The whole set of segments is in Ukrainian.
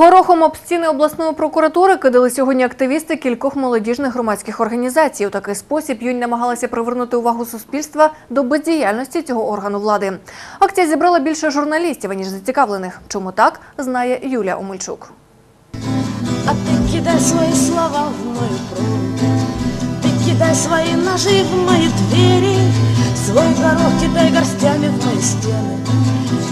Горохом об стіни обласної прокуратури кидали сьогодні активісти кількох молодіжних громадських організацій. У такий спосіб юнь намагалася привернути увагу суспільства до бездіяльності цього органу влади. Акція зібрала більше журналістів, ніж зацікавлених. Чому так, знає Юлія Омельчук. А ты кидай свои слова в мою пруд Ты кидай свои ножи в мои двери Свой горох кидай горстями в мои стены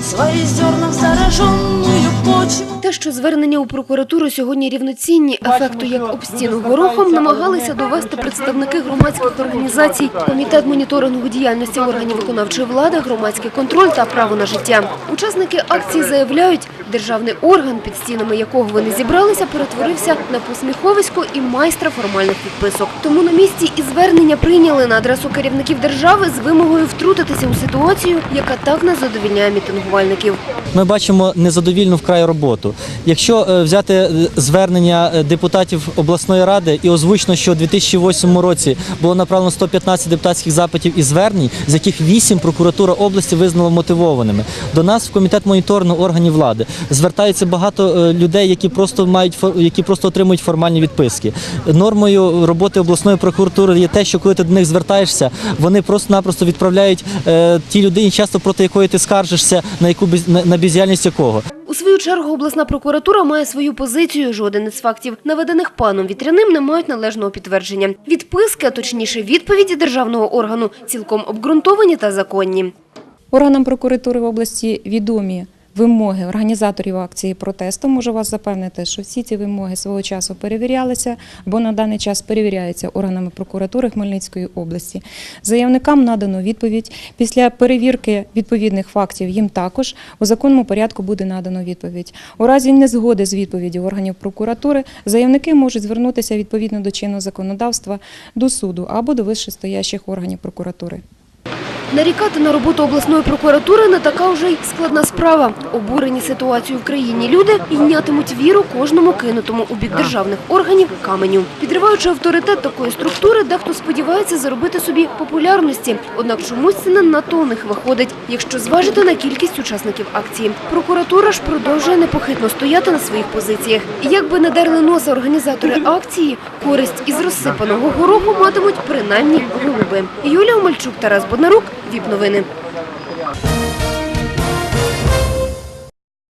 Свои зерна в зараженную почву Те, що звернення у прокуратуру сьогодні рівноцінні ефекту як об стіну горохом, намагалися довести представники громадських організацій, комітет моніторингу діяльності органів виконавчої влади, громадський контроль та право на життя. Учасники акції заявляють, державний орган, під стінами якого вони зібралися, перетворився на посміховисько і майстра формальних підписок. Тому на місці і звернення прийняли на адресу керівників держави з вимогою втрутитися у ситуацію, яка так не задовільняє мітингувальників. Ми бачимо незадовільну вкрай роботу. Якщо е, взяти е, звернення е, депутатів обласної ради і озвучено, що у 2008 році було направлено 115 депутатських запитів і звернень, з яких 8 прокуратура області визнала мотивованими. До нас в комітет моніторингу органів влади звертаються багато людей, які просто мають які просто отримують формальні відписки. Нормою роботи обласної прокуратури є те, що коли ти до них звертаєшся, вони просто-напросто відправляють е, тій людині, часто проти якої ти скаржишся, на яку на бездіяльність якого. У свою чергу обласна прокуратура має свою позицію. Жоден із фактів, наведених паном Вітряним, не мають належного підтвердження. Відписки, а точніше відповіді державного органу, цілком обґрунтовані та законні. Органам прокуратури в області відомі вимоги організаторів акції протесту. Можу вас запевнити, що всі ці вимоги свого часу перевірялися або на даний час перевіряються органами прокуратури Хмельницької області. Заявникам надано відповідь. Після перевірки відповідних фактів їм також у законному порядку буде надано відповідь. У разі незгоди з відповіддю органів прокуратури заявники можуть звернутися відповідно до чинного законодавства до суду або до вищестоящих органів прокуратури. Нарікати на роботу обласної прокуратури не така вже й складна справа. Обурені ситуацією в країні люди йнятимуть віру кожному кинутому у бік державних органів каменю. Підриваючи авторитет такої структури, дехто сподівається заробити собі популярності. Однак чомусь це не надто у них виходить, якщо зважити на кількість учасників акції. Прокуратура ж продовжує непохитно стояти на своїх позиціях. І як не дерли носа організатори акції, користь із розсипаного гороху матимуть принаймні голуби. Юлія Омельчук, Тарас Боднарук, ВІП новини.